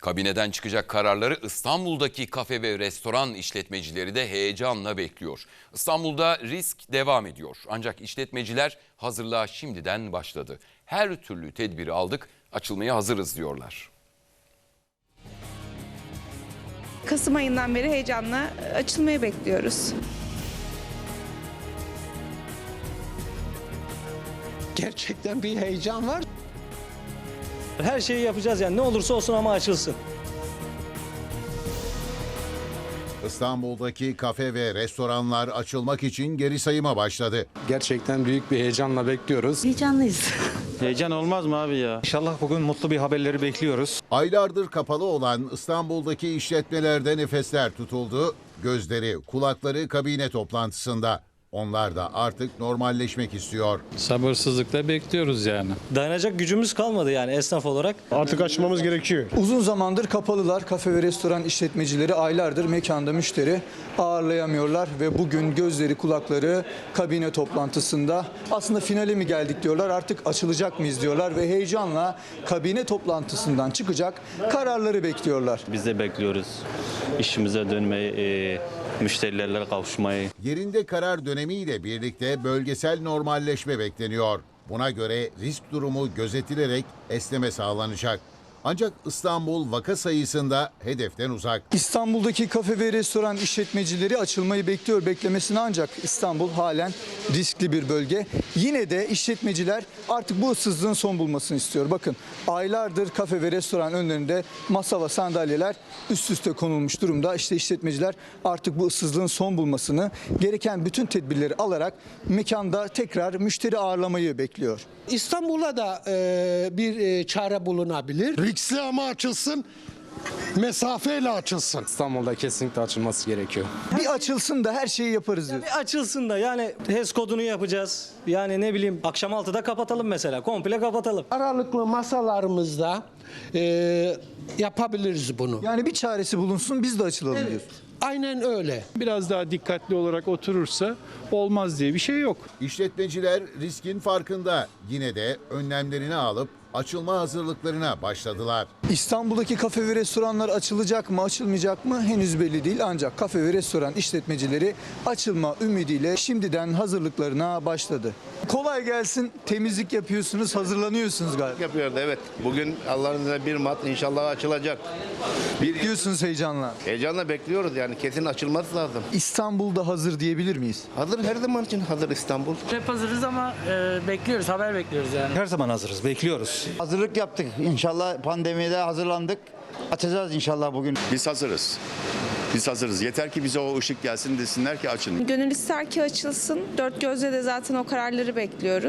Kabineden çıkacak kararları İstanbul'daki kafe ve restoran işletmecileri de heyecanla bekliyor. İstanbul'da risk devam ediyor. Ancak işletmeciler hazırlığa şimdiden başladı. Her türlü tedbiri aldık, açılmaya hazırız diyorlar. Kasım ayından beri heyecanla açılmayı bekliyoruz. Gerçekten bir heyecan var. Her şeyi yapacağız yani ne olursa olsun ama açılsın. İstanbul'daki kafe ve restoranlar açılmak için geri sayıma başladı. Gerçekten büyük bir heyecanla bekliyoruz. Heyecanlıyız. Heyecan olmaz mı abi ya? İnşallah bugün mutlu bir haberleri bekliyoruz. Aylardır kapalı olan İstanbul'daki işletmelerde nefesler tutuldu. Gözleri, kulakları kabine toplantısında. Onlar da artık normalleşmek istiyor. Sabırsızlıkla bekliyoruz yani. Dayanacak gücümüz kalmadı yani esnaf olarak. Artık açmamız gerekiyor. Uzun zamandır kapalılar. Kafe ve restoran işletmecileri aylardır mekanda müşteri ağırlayamıyorlar ve bugün gözleri kulakları kabine toplantısında aslında finale mi geldik diyorlar artık açılacak mıyız diyorlar ve heyecanla kabine toplantısından çıkacak kararları bekliyorlar. Biz de bekliyoruz. İşimize dönmeyi, e, müşterilerle kavuşmayı. Yerinde karar dönemiyle birlikte bölgesel normalleşme bekleniyor. Buna göre risk durumu gözetilerek esneme sağlanacak. Ancak İstanbul vaka sayısında hedeften uzak. İstanbul'daki kafe ve restoran işletmecileri açılmayı bekliyor beklemesini ancak İstanbul halen riskli bir bölge. Yine de işletmeciler artık bu ıssızlığın son bulmasını istiyor. Bakın aylardır kafe ve restoran önlerinde masa ve sandalyeler üst üste konulmuş durumda. İşte işletmeciler artık bu ıssızlığın son bulmasını gereken bütün tedbirleri alarak mekanda tekrar müşteri ağırlamayı bekliyor. İstanbul'a da e, bir e, çare bulunabilir. Riskli ama açılsın. Mesafeyle açılsın. İstanbul'da kesinlikle açılması gerekiyor. Bir açılsın da her şeyi yaparız diyor. Bir açılsın da yani HES kodunu yapacağız. Yani ne bileyim akşam 6'da kapatalım mesela. Komple kapatalım. Aralıklı masalarımızda e, yapabiliriz bunu. Yani bir çaresi bulunsun biz de açılalım diyor. Aynen öyle. biraz daha dikkatli olarak oturursa olmaz diye bir şey yok. İşletmeciler riskin farkında. Yine de önlemlerini alıp açılma hazırlıklarına başladılar. İstanbul'daki kafe ve restoranlar açılacak mı, açılmayacak mı henüz belli değil. Ancak kafe ve restoran işletmecileri açılma ümidiyle şimdiden hazırlıklarına başladı. Kolay gelsin. Temizlik yapıyorsunuz, hazırlanıyorsunuz galiba. yapıyordu evet. Bugün Allah'ın izniyle 1 Mart inşallah açılacak. Bir Diyorsunuz heyecanla. heyecanla bekliyoruz yani kesin açılması lazım. İstanbul'da hazır diyebilir miyiz? Hazır her zaman için hazır İstanbul. Hep hazırız ama e, bekliyoruz, haber bekliyoruz yani. Her zaman hazırız, bekliyoruz. Hazırlık yaptık. İnşallah pandemide hazırlandık. Açacağız inşallah bugün. Biz hazırız. Biz hazırız. Yeter ki bize o ışık gelsin desinler ki açın. Gönül ister ki açılsın. Dört gözle de zaten o kararları bekliyoruz.